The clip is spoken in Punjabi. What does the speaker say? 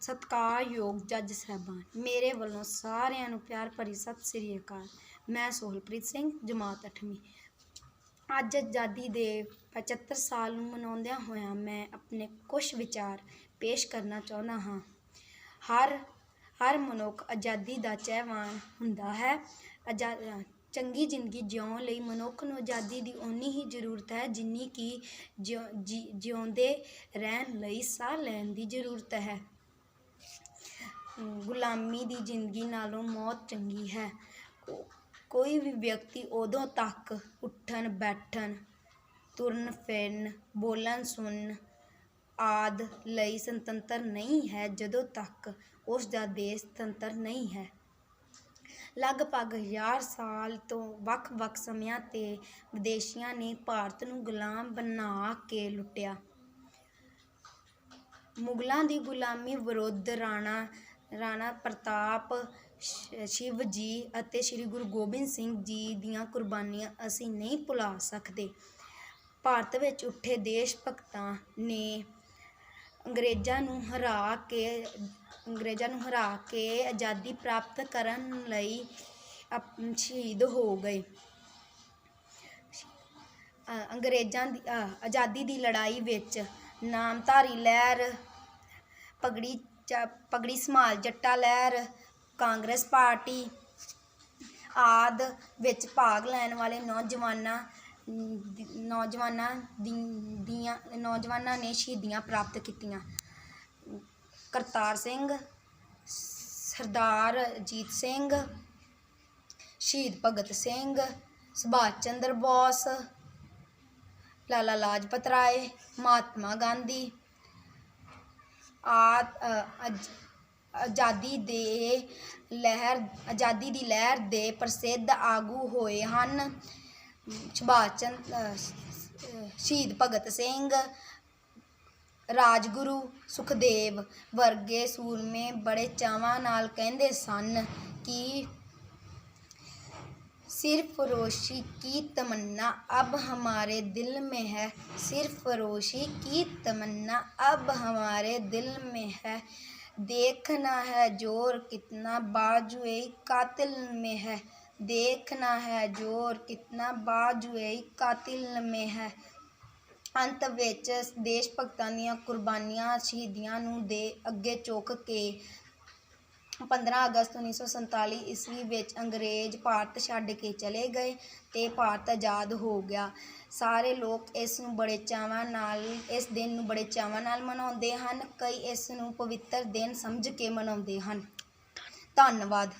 ਸਤਿਕਾਰਯੋਗ ਜੱਜ ਸਾਹਿਬਾਨ, ਮੇਰੇ ਵੱਲੋਂ ਸਾਰਿਆਂ ਨੂੰ ਪਿਆਰ ਭਰੀ ਸਤਿ ਸ੍ਰੀ ਅਕਾਲ। ਮੈਂ ਸੋਹਲਪ੍ਰੀਤ ਸਿੰਘ, ਜਮਾਤ 8ਵੀਂ ਅੱਜ ਆਜ਼ਾਦੀ ਦੇ 75 ਸਾਲ ਨੂੰ ਮਨਾਉਂਦਿਆਂ ਹੋਇਆਂ ਮੈਂ ਆਪਣੇ ਕੁਝ ਵਿਚਾਰ ਪੇਸ਼ ਕਰਨਾ ਚਾਹੁੰਦਾ ਹਾਂ। ਹਰ ਹਰ ਮਨੁੱਖ ਆਜ਼ਾਦੀ ਦਾ ਚਾਹਵਾਨ ਹੁੰਦਾ ਹੈ। ਆਜ਼ਾ, ਚੰਗੀ ਜ਼ਿੰਦਗੀ ਜਿਉਣ ਲਈ ਮਨੁੱਖ ਨੂੰ ਆਜ਼ਾਦੀ ਦੀ ਓਨੀ ਹੀ ਜ਼ਰੂਰਤ ਹੈ ਜਿੰਨੀ ਕਿ ਜਿਉ- ਜੀ- ਜਿਉਂਦੇ ਰਹਿਣ ਲਈ ਸਾਹ ਲੈਣ ਦੀ ਜ਼ਰੂਰਤ ਹੈ। ਗੁਲਾਮੀ ਦੀ ਜ਼ਿੰਦਗੀ ਨਾਲੋਂ ਮੌਤ ਚੰਗੀ ਹੈ। ਕੋਈ ਵੀ ਵਿਅਕਤੀ ਉਦੋਂ ਤੱਕ ਉੱਠਣ, ਬੈਠਣ, ਤੁਰਨ, ਫਿਰਨ, ਬੋਲਣ, ਸੁਣਨ ਆਦ ਲਈ ਸੁਤੰਤਰ ਨਹੀਂ ਹੈ, ਜਦੋਂ ਤੱਕ ਉਸ ਦਾ ਦੇਸ਼ ਸੁਤੰਤਰ ਨਹੀਂ ਹੈ। ਲਗਭਗ ਹਜ਼ਾਰ ਸਾਲ ਤੋਂ ਵੱਖ-ਵੱਖ ਸਮਿਆਂ ਤੇ ਵਿਦੇਸ਼ੀਆਂ ਨੇ ਭਾਰਤ ਨੂੰ ਗੁਲਾਮ ਬਣਾ ਕੇ ਲੁੱਟਿਆ। ਮੁਗਲਾਂ ਦੀ ਗੁਲਾਮੀ ਵਿਰੁੱਧ ਰਾਣਾ ਰਾਣਾ ਪ੍ਰਤਾਪ, ਸ਼- ਸ਼ਿਵ ਜੀ ਅਤੇ ਸ੍ਰੀ ਗੁਰੂ ਗੋਬਿੰਦ ਸਿੰਘ ਜੀ ਦੀਆਂ ਕੁਰਬਾਨੀਆਂ ਅਸੀਂ ਨਹੀਂ ਭੁਲਾ ਸਕਦੇ। ਭਾਰਤ ਵਿੱਚ ਉੱਠੇ ਦੇਸ਼ ਭਗਤਾਂ ਨੇ ਅੰਗਰੇਜ਼ਾਂ ਨੂੰ ਹਰਾ ਕੇ, ਅੰਗਰੇਜ਼ਾਂ ਨੂੰ ਹਰਾ ਕੇ ਆਜ਼ਾਦੀ ਪ੍ਰਾਪਤ ਕਰਨ ਲਈ ਸ਼ਹੀਦ ਹੋ ਗਏ। ਅੰਗਰੇਜ਼ਾਂ ਦੀ ਆਜ਼ਾਦੀ ਦੀ ਲੜਾਈ ਵਿੱਚ ਨਾਮਧਾਰੀ ਲਹਿਰ ਪਗੜੀ ਪਗੜੀ ਸੰਭਾਲ, ਜੱਟਾ ਲਹਿਰ, ਕਾਂਗਰਸ ਪਾਰਟੀ ਆਦ ਵਿੱਚ ਭਾਗ ਲੈਣ ਵਾਲੇ ਨੌਜਵਾਨਾਂ ਦੀ- ਨੌਜਵਾਨਾਂ ਦੀਆਂ, ਨੌਜਵਾਨਾਂ ਨੇ ਸ਼ਹੀਦੀਆਂ ਪ੍ਰਾਪਤ ਕੀਤੀਆਂ। ਕਰਤਾਰ ਸਿੰਘ, ਸਰਦਾਰ ਅਜੀਤ ਸਿੰਘ, ਸ਼ਹੀਦ ਭਗਤ ਸਿੰਘ, ਸੁਭਾਸ਼ ਚੰਦਰ ਬੋਸ, ਲਾਲਾ ਲਾਜਪਤ ਰਾਏ, ਮਹਾਤਮਾ ਗਾਂਧੀ ਆ ਅ, ਆਜ਼ਾਦੀ ਦੇ ਲਹਿਰ ਆਜ਼ਾਦੀ ਦੀ ਲਹਿਰ ਦੇ ਪ੍ਰਸਿੱਧ ਆਗੂ ਹੋਏ ਹਨ। ਸੁਭਾਸ਼ ਚੰਦ ਸ਼ਹੀਦ ਭਗਤ ਸਿੰਘ ਰਾਜਗੁਰੂ ਸੁਖਦੇਵ ਵਰਗੇ ਸੂਰਮੇ ਬੜੇ ਚਾਵਾਂ ਨਾਲ ਕਹਿੰਦੇ ਸਨ ਕਿ सिर्फ फरोशी की तमन्ना अब हमारे दिल में है सिर्फ फरोशी की तमन्ना अब हमारे दिल में है देखना है जोर कितना बाजुए कातिल में है देखना है जोर कितना बाजुए कातिल में है ਅੰਤ ਵਿੱਚ ਦੇਸ਼ ਭਗਤਾਂ ਦੀਆਂ ਕੁਰਬਾਨੀਆਂ ਸ਼ਹੀਦੀਆਂ ਨੂੰ ਦੇ ਅੱਗੇ ਚੁੱਕ ਕੇ 15 ਅਗਸਤ 1947 ਈਸਵੀ ਵਿੱਚ ਅੰਗਰੇਜ਼ ਭਾਰਤ ਛੱਡ ਕੇ ਚਲੇ ਗਏ ਤੇ ਭਾਰਤ ਆਜ਼ਾਦ ਹੋ ਗਿਆ। ਸਾਰੇ ਲੋਕ ਇਸ ਨੂੰ ਬੜੇ ਚਾਵਾਂ ਨਾਲ, ਇਸ ਦਿਨ ਨੂੰ ਬੜੇ ਚਾਵਾਂ ਨਾਲ ਮਨਾਉਂਦੇ ਹਨ, ਕਈ ਇਸ ਨੂੰ ਪਵਿੱਤਰ ਦਿਨ ਸਮਝ ਕੇ ਮਨਾਉਂਦੇ ਹਨ। ਧੰਨਵਾਦ।